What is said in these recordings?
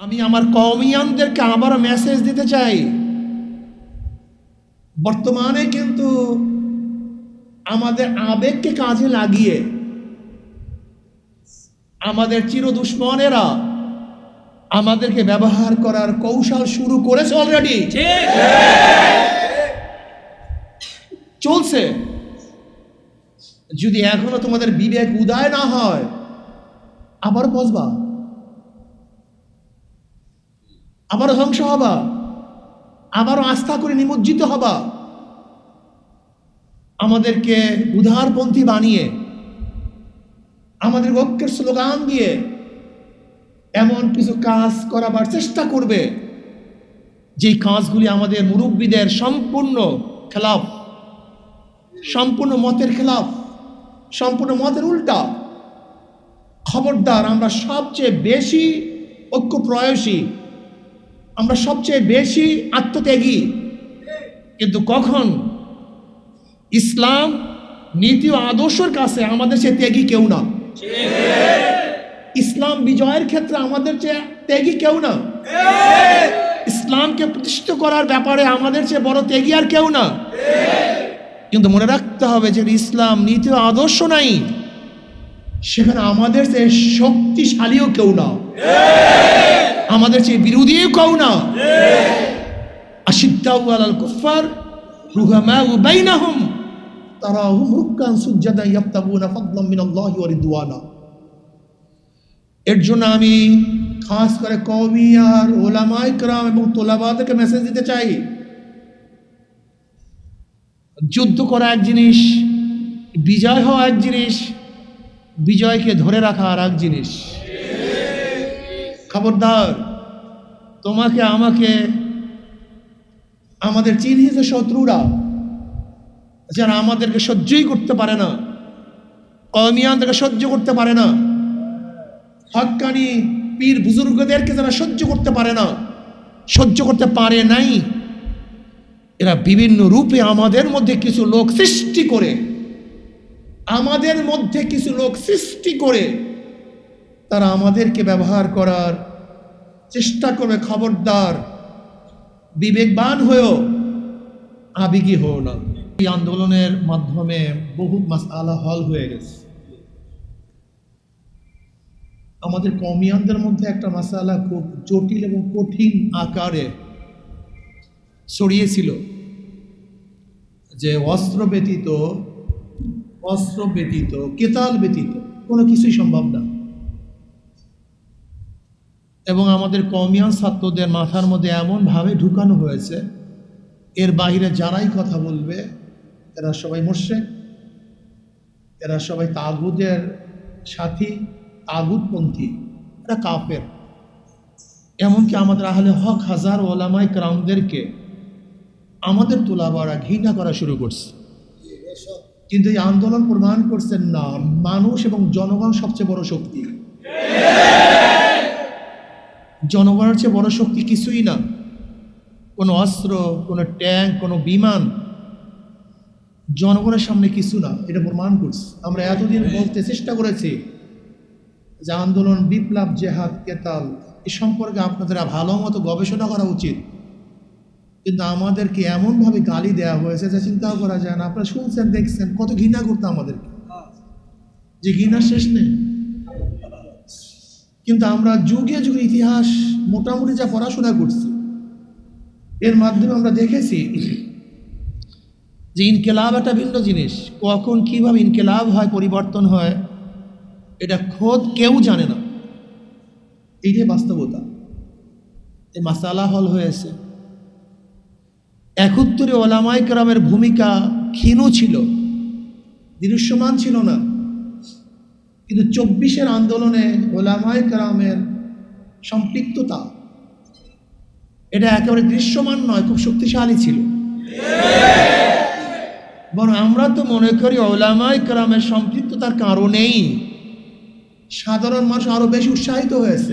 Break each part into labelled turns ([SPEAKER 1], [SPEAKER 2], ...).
[SPEAKER 1] আমি আমার কমিয়ানদেরকে আবার মেসেজ দিতে চাই। বর্তমানে কিন্তু আমাদের আবেগকে কাজে লাগিয়ে আমাদের চির দুশ্মনেরা আমাদেরকে ব্যবহার করার কৌশল শুরু করেছে অলরেডি চলছে। যদি এখনও তোমাদের বিবেক উদয় না হয় আবার বসবা। আবারও ধ্বংস হবা। আবারও আস্থা করে নিমজ্জিত হবা। আমাদেরকে উদারপন্থী বানিয়ে, আমাদের ঐক্যের স্লোগান দিয়ে এমন কিছু কাজ করাবার চেষ্টা করবে, যেই কাজগুলি আমাদের মুরব্বীদের সম্পূর্ণ খেলাফ, সম্পূর্ণ মতের খেলাফ, সম্পূর্ণ মতের উল্টা। খবরদার আমরা সবচেয়ে বেশি ঐক্য প্রয়সী আমরা সবচেয়ে বেশি আত্মত্যাগী। কিন্তু কখন ইসলাম নীতি ও আদর্শের কাছে আমাদের চেয়ে ত্যাগী কেউ না। ইসলাম বিজয়ের ক্ষেত্রে আমাদের চেয়ে ত্যাগী কেউ না। ইসলামকে প্রতিষ্ঠিত করার ব্যাপারে আমাদের চেয়ে বড় ত্যাগী আর কেউ না। কিন্তু মনে রাখতে হবে যে ইসলাম নীতি ও আদর্শ নাই, সেখানে আমাদের চেয়ে শক্তিশালীও কেউ না। আমাদের চেয়ে বিরোধীও কও না। আশিদ্দাউ আলাল কুফার রুহামাউ বাইনাহুম। তারাহুম রুক্কান সুজ্জাদা ইয়াবতাগুনা ফাদলাম মিনাল্লাহি ওয়া রিদওয়ানা। এর জন্য আমি খাস করে কওমি আর ওলামা ইকরাম এবং তোলাবাদকে মেসেজ দিতে চাই। যুদ্ধ করা এক জিনিস বিজয় হওয়া এক জিনিস বিজয়কে ধরে রাখা আর এক জিনিস। খবরদার, তোমাকে, আমাকে, আমাদের চিহ্নিত শত্রুরা যারা আমাদেরকে সহ্যই করতে পারে না কমিয়ানদেরকে সহ্য করতে পারে না, হকানি পীর বুজুর্গদেরকে যারা সহ্য করতে পারে না, সহ্য করতে পারে নাই, এরা বিভিন্ন রূপে আমাদের মধ্যে কিছু লোক সৃষ্টি করে, আমাদের মধ্যে কিছু লোক সৃষ্টি করে, তারা আমাদেরকে ব্যবহার করার চেষ্টা করবে খবরদার, বিবেকবান হয়েও আবেগী হও না। এই আন্দোলনের মাধ্যমে বহু মাসালা হল হয়ে গেছে। আমাদের কমিয়ানদের মধ্যে একটা মাসালা খুব জটিল এবং কঠিন আকারে ছড়িয়েছিল, যে অস্ত্র ব্যতীত অস্ত্র ব্যতীত, কেতাল ব্যতীত কোনো কিছুই সম্ভব না। এবং আমাদের কমিয়ান ছাত্রদের মাথার মধ্যে এমনভাবে ঢুকানো হয়েছে, এর বাইরে যারাই কথা বলবে, এরা সবাই মোর্শেক এরা সবাই তাগুদের সাথী তাগুদপন্থী এরা কাফের। এমনকি আমাদের আহলে হক হাজার ওলামাই ক্রামদেরকে আমাদের তোলাবারা ঘৃণা করা শুরু করছে। কিন্তু এই আন্দোলন প্রমাণ করছেন না, মানুষ এবং জনগণ সবচেয়ে বড় শক্তি। জনগণের চেয়ে বড় শক্তি কিছুই না। কোনো অস্ত্র, কোনো ট্যাঙ্ক, কোনো বিমান জনগণের সামনে কিছু না, এটা প্রমাণ করছি। আমরা এতদিন বলতে চেষ্টা করেছি যে আন্দোলন, বিপ্লব, জেহাদ, কেতাল, এ সম্পর্কে আপনাদের ভালো মতো গবেষণা করা উচিত। কিন্তু আমাদেরকে এমনভাবে গালি দেওয়া হয়েছে যে চিন্তাও করা যায় না। আপনারা শুনছেন, দেখছেন, কত ঘৃণা করতো আমাদেরকে। যে ঘৃণা শেষ নেই। কিন্তু আমরা যুগে যুগে ইতিহাস মোটামুটি যা পড়াশোনা করছি, এর মাধ্যমে আমরা দেখেছি যে ইনকেলাব একটা ভিন্ন জিনিস। কখন কীভাবে ইনকেলাব হয়, পরিবর্তন হয়, এটা খোদ কেউ জানে না। এইটাই বাস্তবতা, এই মাসালা হল হয়েছে, একত্তরে ওলামাই কেরামের ভূমিকা ক্ষীণ ছিল, দৃশ্যমান ছিল না। কিন্তু চব্বিশের আন্দোলনে ওলামাই কেরামের সম্পৃক্ততা, এটা একেবারে দৃশ্যমান নয়, খুব শক্তিশালী ছিল। বরং আমরা তো মনে করি ওলামাই কেরামের সম্পৃক্ততার কারণেই সাধারণ মানুষ আরও বেশি উৎসাহিত হয়েছে।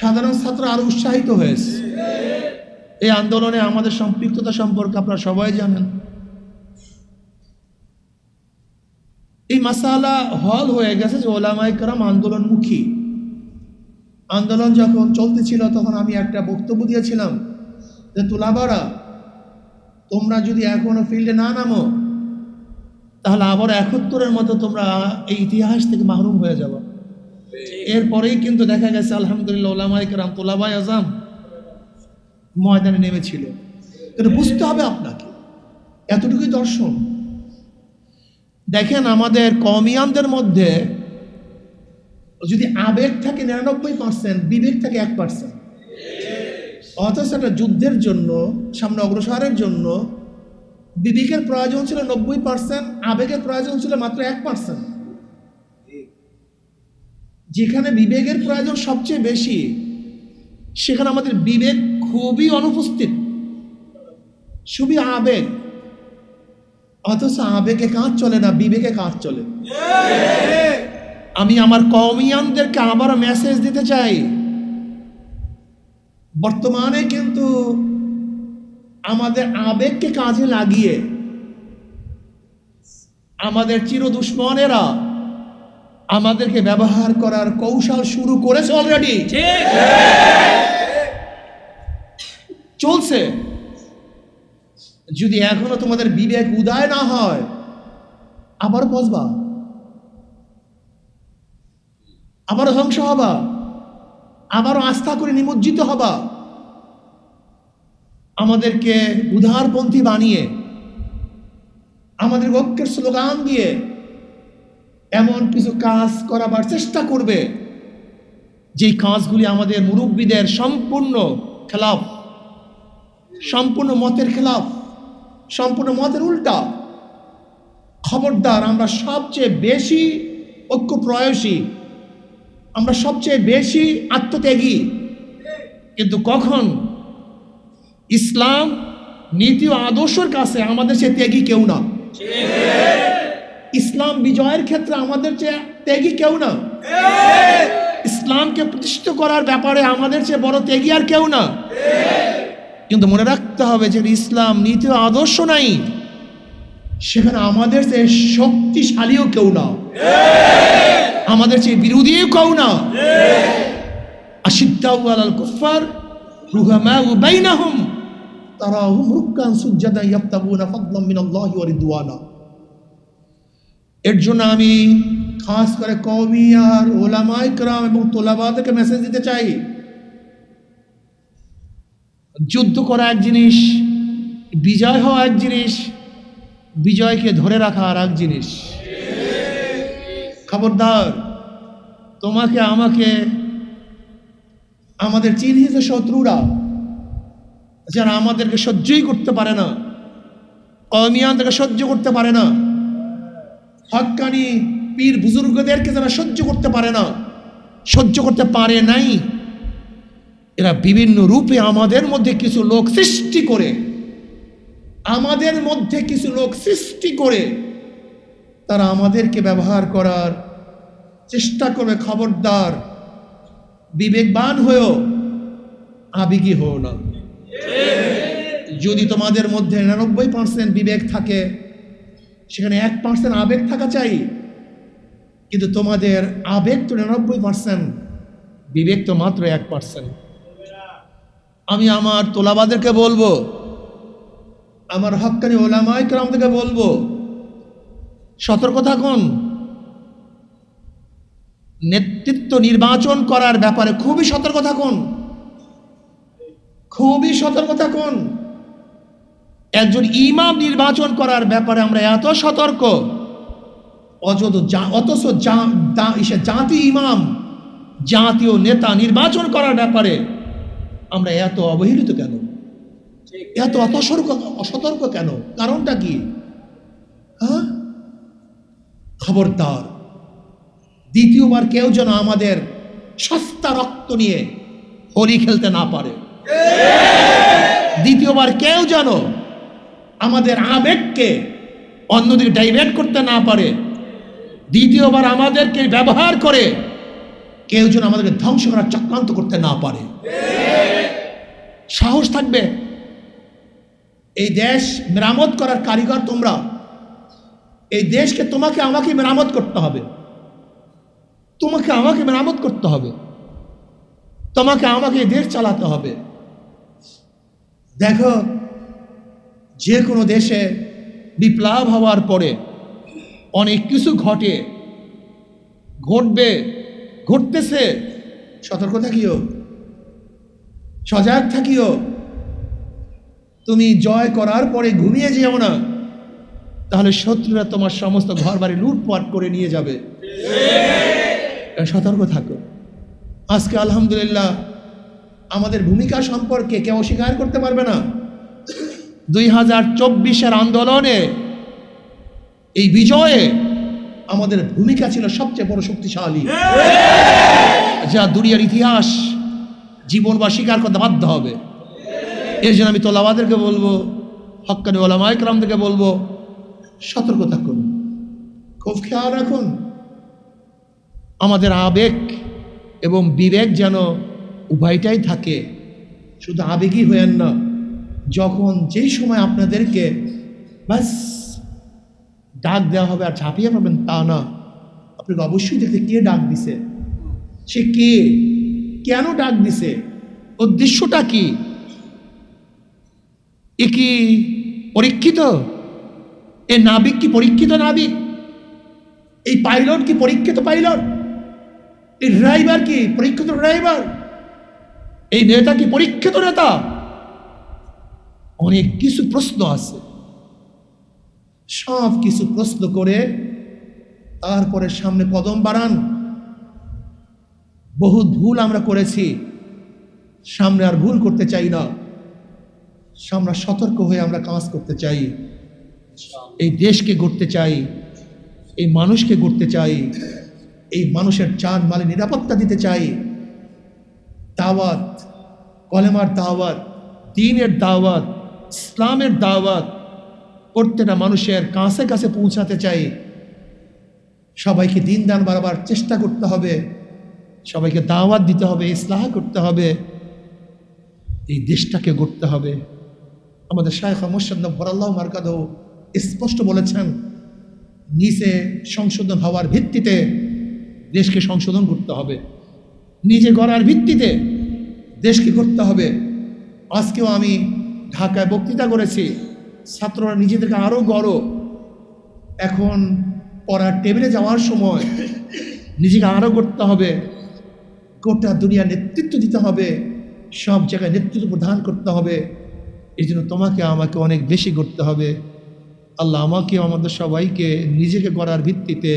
[SPEAKER 1] সাধারণ ছাত্র আরও উৎসাহিত হয়েছে। এই আন্দোলনে আমাদের সম্পৃক্ততা সম্পর্কে আপনারা সবাই জানেন। এই মাসালা হল হয়ে গেছে যে ওলামাই কারাম আন্দোলনমুখী। আন্দোলন যখন চলতেছিল তখন আমি একটা বক্তব্য দিয়েছিলাম যে তুলাবারা তোমরা যদি এখনও ফিল্ডে না নামো তাহলে আবার একাত্তরের মতো তোমরা এই ইতিহাস থেকে মাহরুম হয়ে যাব। এরপরেই কিন্তু দেখা গেছে আলহামদুলিল্লাহ ওলামাইক রাম তোলাবাই আজাম ময়দানে নেমেছিল। কিন্তু বুঝতে হবে আপনাকে এতটুকুই দর্শন। দেখেন আমাদের কমিয়ানদের মধ্যে যদি আবেগ থাকে নিরানব্বই পার্সেন্ট বিবেক থাকে এক পার্সেন্ট অথচ একটা যুদ্ধের জন্য, সামনে অগ্রসরের জন্য বিবেকের প্রয়োজন ছিল নব্বই পার্সেন্ট আবেগের প্রয়োজন ছিল মাত্র এক পার্সেন্ট যেখানে বিবেকের প্রয়োজন সবচেয়ে বেশি, সেখানে আমাদের বিবেক খুবই অনুপস্থিত। খুবই আবেগ অথচ আবেগে কাজ চলে না বিবেকে কাজ চলে। আমি আমার কমিয়ানদেরকে আবার মেসেজ দিতে চাই। বর্তমানে কিন্তু আমাদের আবেগকে কাজে লাগিয়ে আমাদের চির দুশ্মনেরা আমাদেরকে ব্যবহার করার কৌশল শুরু করেছে অলরেডি চলছে। যদি এখনও তোমাদের বিবেক উদয় না হয়, আবার বসবা। আবারও ধ্বংস হবা। আবারও আস্থা করে নিমজ্জিত হবা। আমাদেরকে উদারপন্থী বানিয়ে, আমাদের ঐক্যের স্লোগান দিয়ে এমন কিছু কাজ করাবার চেষ্টা করবে, যেই কাজগুলি আমাদের মুরব্বীদের সম্পূর্ণ খেলাফ, সম্পূর্ণ মতের খেলাফ সম্পূর্ণ মতের উল্টা। খবরদার আমরা সবচেয়ে বেশি ঐক্য প্রয়সী আমরা সবচেয়ে বেশি আত্মত্যাগী। কিন্তু কখন ইসলাম নীতি ও আদর্শের কাছে আমাদের সে ত্যাগী কেউ না। ইসলাম বিজয়ের ক্ষেত্রে আমাদের চেয়ে ত্যাগী কেউ না। ইসলামকে প্রতিষ্ঠিত করার ব্যাপারে আমাদের চেয়ে বড় ত্যাগী আর কেউ না। কিন্তু মনে রাখতে হবে যে ইসলাম নীতি ও আদর্শ নাই সেখানে আমাদের চেয়ে শক্তিশালীও কেউ না আমাদের চেয়ে বিরোধীও কেউ না আশিদ্দাউ আলাল কুফার রুহামাউ বাইনাহুম তারাহুম রুক্কান সুজ্জাদা ইয়াবতাগুনা ফাদলাম মিনাল্লাহি ওয়া রিদওয়ানা এর জন্য আমি খাস করে কওমি আর ওলামায়ে کرام এবং তোলাবাদেরকে মেসেজ দিতে চাই যুদ্ধ করা এক জিনিস, বিজয় হওয়া এক জিনিস, বিজয়কে ধরে রাখা আর এক জিনিস। খবরদার, তোমাকে, আমাকে, আমাদের চিহ্নিত শত্রুরা যারা আমাদেরকে সহ্যই করতে পারে না কমিয়ানদেরকে সহ্য করতে পারে না, হকানি পীর বুজুর্গদেরকে যারা সহ্য করতে পারে না, সহ্য করতে পারে নাই এরা বিভিন্ন রূপে আমাদের মধ্যে কিছু লোক সৃষ্টি করে। আমাদের মধ্যে কিছু লোক সৃষ্টি করে। তারা আমাদেরকে ব্যবহার করার চেষ্টা করবে খবরদার, বিবেকবান হয়েও আবেগী হও না। যদি তোমাদের মধ্যে নিরানব্বই পার্সেন্ট বিবেক থাকে, সেখানে এক পার্সেন্ট আবেগ থাকা চাই। কিন্তু তোমাদের আবেগ তো নিরানব্বই পার্সেন্ট বিবেক তো মাত্র এক পার্সেন্ট আমি আমার তোলাবাদেরকে বলব, আমার হক্কানি ওলামাই আমাদেরকে বলব, সতর্ক থাকুন। নেতৃত্ব নির্বাচন করার ব্যাপারে খুবই সতর্ক থাকুন। খুবই সতর্ক থাকুন। একজন ইমাম নির্বাচন করার ব্যাপারে আমরা এত সতর্ক, অযত অথচ জাতি ইমাম, জাতীয় নেতা নির্বাচন করার ব্যাপারে আমরা এত অবহেলিত কেন? এত অতসর্ক অসতর্ক কেন? কারণটা কি? হ্যাঁ? খবরদার। দ্বিতীয়বার কেউ যেন আমাদের সস্তা রক্ত নিয়ে হোলি খেলতে না পারে। দ্বিতীয়বার কেউ যেন আমাদের আবেগকে অন্যদিকে ডাইভার্ট করতে না পারে। দ্বিতীয়বার আমাদেরকে ব্যবহার করে কেউ যেন আমাদেরকে ধ্বংস করার চক্রান্ত করতে না পারে। সাহস থাকবে। এই দেশ মেরামত করার কারিগর তোমরা। এই দেশকে তোমাকে আমাকে মেরামত করতে হবে। তোমাকে আমাকে মেরামত করতে হবে। তোমাকে আমাকে দেশ চালাতে হবে। দেখো যে কোনো দেশে বিপ্লব হওয়ার পরে অনেক কিছু ঘটে, ঘটবে। ঘটতেছে। সতর্ক থাকিও। সজাগ থাকিও। তুমি জয় করার পরে ঘুমিয়ে যেও না। তাহলে শত্রুরা তোমার সমস্ত ঘর বাড়ি লুটপাট করে নিয়ে যাবে। সতর্ক থাকো। আজকে আলহামদুলিল্লাহ আমাদের ভূমিকা সম্পর্কে কেউ অস্বীকার করতে পারবে না। দুই হাজার চব্বিশের আন্দোলনে এই বিজয়ে আমাদের ভূমিকা ছিল সবচেয়ে বড় শক্তিশালী। যা দুনিয়ার ইতিহাস জীবন বা স্বীকার করতে বাধ্য হবে। এর জন্য আমি তোলাবাদেরকে বলব হক্কানি ওলামা ইকরামদেরকে বলব সতর্ক থাকুন খুব খেয়াল রাখুন। আমাদের আবেগ এবং বিবেক যেন উভয়টাই থাকে। শুধু আবেগই হয়েন না যখন যেই সময় আপনাদেরকে ব্যাস ডাক দেওয়া হবে আর ঝাঁপিয়ে পাবেন তা না। আপনাকে অবশ্যই দেখতে কে ডাক দিছে? সে কে? কেন ডাক দিছে? উদ্দেশ্যটা কি? এ কি পরীক্ষিত? এ নাবিক কি পরীক্ষিত নাবিক? এই পাইলট কি পরীক্ষিত পাইলট? এই ড্রাইভার কি পরীক্ষিত ড্রাইভার? এই নেতা কি পরীক্ষিত নেতা? অনেক কিছু প্রশ্ন আছে। সব কিছু প্রশ্ন করে তারপরে সামনে কদম বাড়ান। বহু ভুল আমরা করেছি। সামনে আর ভুল করতে চাই না। আমরা সতর্ক হয়ে আমরা কাজ করতে চাই। এই দেশকে গড়তে চাই। এই মানুষকে গড়তে চাই। এই মানুষের চান মালে নিরাপত্তা দিতে চাই। দাওয়াত, কলেমার দাওয়াত, দিনের দাওয়াত, ইসলামের দাওয়াত প্রত্যেকটা মানুষের কাছে কাছে পৌঁছাতে চাই। সবাইকে দিন দান বাড়াবার চেষ্টা করতে হবে। সবাইকে দাওয়াত দিতে হবে, ইসলাহ করতে হবে। এই দেশটাকে গড়তে হবে। আমাদের শায়েখ মোর্শাদ ভরাল্লাহ মার্কাদ স্পষ্ট বলেছেন নিচে সংশোধন হওয়ার ভিত্তিতে দেশকে সংশোধন করতে হবে। নিজে গড়ার ভিত্তিতে দেশকে করতে হবে। আজকেও আমি ঢাকায় বক্তৃতা করেছি। ছাত্ররা নিজেদেরকে আরও গড়ো। এখন পড়ার টেবিলে যাওয়ার সময় নিজেকে আরও করতে হবে, গোটা দুনিয়ার নেতৃত্ব দিতে হবে, সব জায়গায় নেতৃত্ব প্রদান করতে হবে। এই জন্য তোমাকে, আমাকে অনেক বেশি করতে হবে। আল্লাহ আমাকে আমাদের সবাইকে নিজেকে গড়ার ভিত্তিতে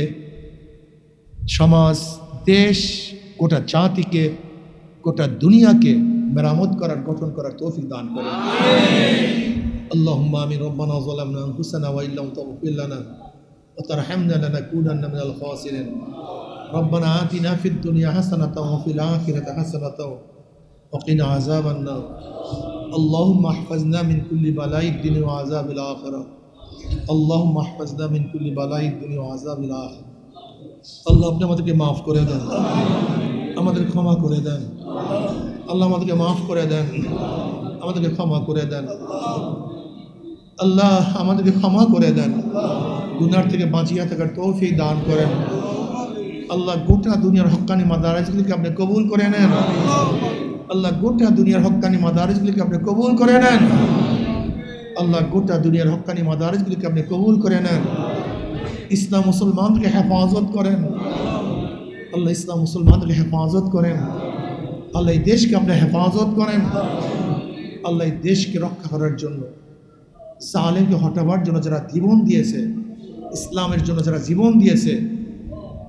[SPEAKER 1] সমাজ, দেশ, গোটা জাতিকে, গোটা দুনিয়াকে মেরামত করার গঠন করার তৌফিক দান করে اللهم آمين ربنا ظلمنا أنفسنا وإن لم تغفر لنا وترحمنا لنكونن من الخاسرين ربنا آتنا في الدنيا حسنة وفي الآخرة حسنة وقنا عذاب النار اللهم احفظنا من كل بلاء الدنيا وعذاب الآخرة اللهم احفظنا من كل بلاء الدنيا وعذاب الآخرة আল্লাহ আপনি আমাদেরকে মাফ করে দেন আমাদের ক্ষমা করে দেন আল্লাহ আমাদেরকে মাফ করে দেন। আমাদেরকে ক্ষমা করে দেন। আল্লাহ আমাদেরকে ক্ষমা করে দেন। গুনার থেকে বাঁচিয়ে থাকার তৌফিক দান করেন। আল্লাহ গোটা দুনিয়ার হকানি মাদারাজগুলিকে আপনি কবুল করে নেন। আল্লাহ গোটা দুনিয়ার হকানি মাদারিজগুলিকে আপনি কবুল করে নেন। আল্লাহ গোটা দুনিয়ার হকানি মাদারিজগুলিকে আপনি কবুল করে নেন। ইসলাম মুসলমানকে হেফাজত করেন। আল্লাহ ইসলাম মুসলমানকে হেফাজত করেন। আল্লাহ এই দেশকে আপনি হেফাজত করেন। আল্লাহ এই দেশকে রক্ষা করার জন্য, সালেমকে হটাবার জন্য যারা জীবন দিয়েছে, ইসলামের জন্য যারা জীবন দিয়েছে,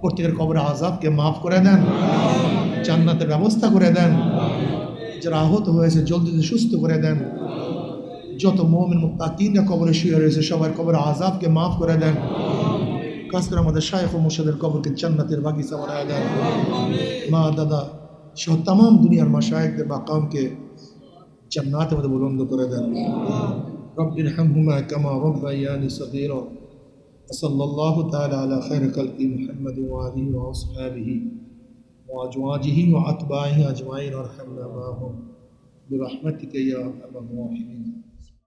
[SPEAKER 1] প্রত্যেকের কবরে আজাবকে মাফ করে দেন, জান্নাতের ব্যবস্থা করে দেন, যারা আহত হয়েছে জলদি সুস্থ করে দেন, যত মোমেন মুক্তাকিনরা কবরে শুয়ে রয়েছে সবার কবরে আজাবকে মাফ করে দেন। কাজ করে আমাদের শায়েখ ও মুর্শিদের কবরকে জান্নাতের বাগিচা বানায় দেন। মা দাদা সহ তাম দুনিয়ার মা শায়েকদের মাকামকে জান্নাতের মধ্যে বুলন্দ করে দেন رب ارحمهما كما ربياني صغيرا وصلى الله تعالى على خير خلق محمد وآله وأصحابه وأزواجه وأتباعه أجمعين وارحمنا معهم برحمتك يا أرحم الراحمين